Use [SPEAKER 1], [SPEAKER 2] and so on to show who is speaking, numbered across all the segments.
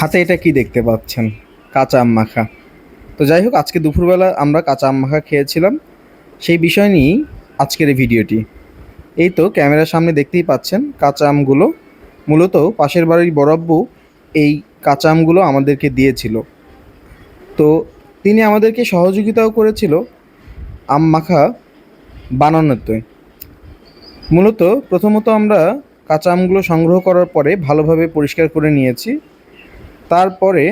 [SPEAKER 1] হাতে এটা কি দেখতে পাচ্ছেন? কাঁচা আম মাখা। তো যাই হোক, আজকে দুপুরবেলা আমরা কাঁচা আম মাখা খেয়েছিলাম। সেই বিষয় নিয়েই আজকের এই ভিডিওটি। এই তো ক্যামেরার সামনে দেখতেই পাচ্ছেন কাঁচা আমগুলো। মূলত পাশের বাড়ির বরাব্বু এই কাঁচা আমগুলো আমাদেরকে দিয়েছিল। তো তিনি আমাদেরকে সহযোগিতাও করেছিল আম মাখা বানানোতে মূলত প্রথমত আমরা কাঁচা আমগুলো সংগ্রহ করার পরে ভালোভাবে পরিষ্কার করে নিয়েছি। তারপরে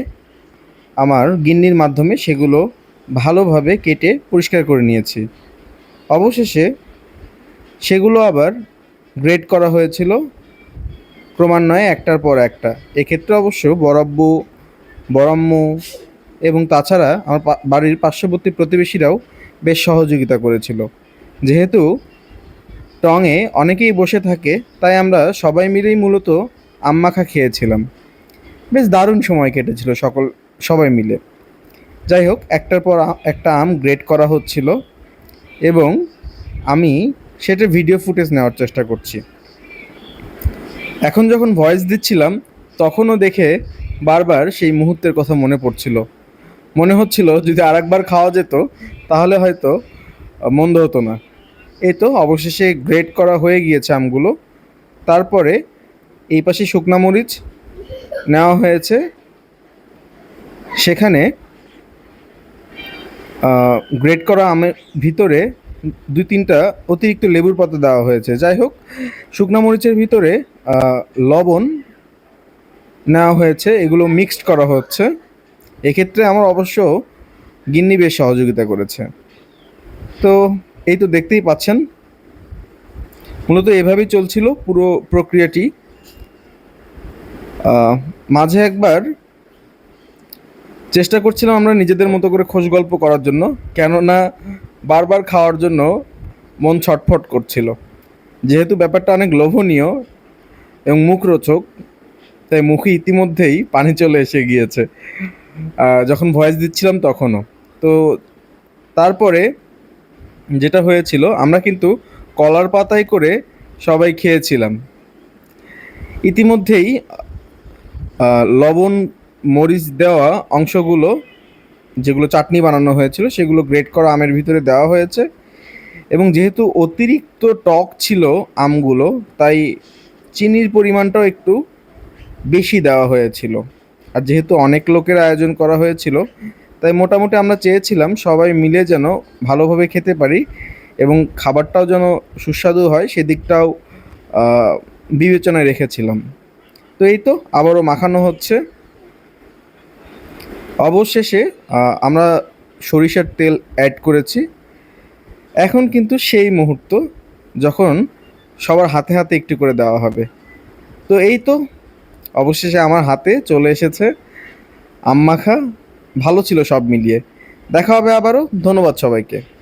[SPEAKER 1] আমার গিন্নির মাধ্যমে সেগুলো ভালোভাবে কেটে পরিষ্কার করে নিয়েছি। অবশেষে সেগুলো আবার গ্রেড করা হয়েছিল ক্রমান্বয়ে একটার পর একটা। এক্ষেত্রে অবশ্য বরাব্বু, বরাম্মু এবং তাছাড়া আমার বাড়ির পার্শ্ববর্তী প্রতিবেশীরাও বেশ সহযোগিতা করেছিল। যেহেতু টঙে অনেকেই বসে থাকে, তাই আমরা সবাই মিলেই মূলত আম মাখা খেয়েছিলাম। বেশ দারুণ সময় কেটেছিল সকল, সবাই মিলে। যাই হোক, একটার পর একটা আম গ্রেড করা হচ্ছিল এবং আমি সেটার ভিডিও ফুটেজ নেওয়ার চেষ্টা করছি। এখন যখন ভয়েস দিচ্ছিলাম, তখনও দেখে বারবার সেই মুহূর্তের কথা মনে পড়ছিল। মনে হচ্ছিল যদি আরেকবার খাওয়া যেত, তাহলে হয়তো মন্দ হতো না। এ তো অবশেষে গ্রেড করা হয়ে গিয়েছে আমগুলো। তারপরে এই পাশে শুকনা মরিচ নেওয়া হয়েছে। সেখানে গ্রেড করা আমের ভিতরে দুই তিনটা অতিরিক্ত লেবুর পাতা দেওয়া হয়েছে। যাই হোক, শুকনা মরিচের ভিতরে লবণ নেওয়া হয়েছে। এগুলো মিক্সড করা হচ্ছে। এক্ষেত্রে আমার অবশ্য গিন্নি বেশ সহযোগিতা করেছে। তো, এই তো দেখতেই পাচ্ছেন। মূলত এভাবেই চলছিল পুরো প্রক্রিয়াটি। মাঝে একবার চেষ্টা করছিলাম আমরা নিজেদের মতো করে খোঁজ গল্প করার জন্য, কেননা বারবার খাওয়ার জন্য মন ছটফট করছিল। যেহেতু ব্যাপারটা অনেক লোভনীয় এবং মুখরোচক, তাই মুখে ইতিমধ্যেই পানি চলে এসে গিয়েছে। যখন ভয়েস দিচ্ছিলাম তখনও। তো তারপরে যেটা হয়েছিল, আমরা কিন্তু কলার পাতায় করে সবাই খেয়েছিলাম। ইতিমধ্যেই লবণ, মরিচ দেওয়া অংশগুলো, যেগুলো চাটনি বানানো হয়েছিল, সেগুলো গ্রেট করা আমের ভিতরে দেওয়া হয়েছে। এবং যেহেতু অতিরিক্ত টক ছিল আমগুলো, তাই চিনির পরিমাণটাও একটু বেশি দেওয়া হয়েছিল। আর যেহেতু অনেক লোকের আয়োজন করা হয়েছিল, তাই মোটামুটি আমরা চেয়েছিলাম সবাই মিলে যেন ভালোভাবে খেতে পারি এবং খাবারটাও যেন সুস্বাদু হয়, সেদিকটাও বিবেচনায় রেখেছিলাম। তো এই তো, আবারও মাখানো হচ্ছে। অবশেষে আমরা সরিষার তেল অ্যাড করেছি। এখন কিন্তু সেই মুহূর্ত যখন সবার হাতে হাতে একটু করে দেওয়া হবে। তো এই তো, অবশেষে আমার হাতে চলে এসেছে আম মাখা ভালো ছিল সব মিলিয়ে। দেখা হবে আবারও। ধন্যবাদ সবাইকে।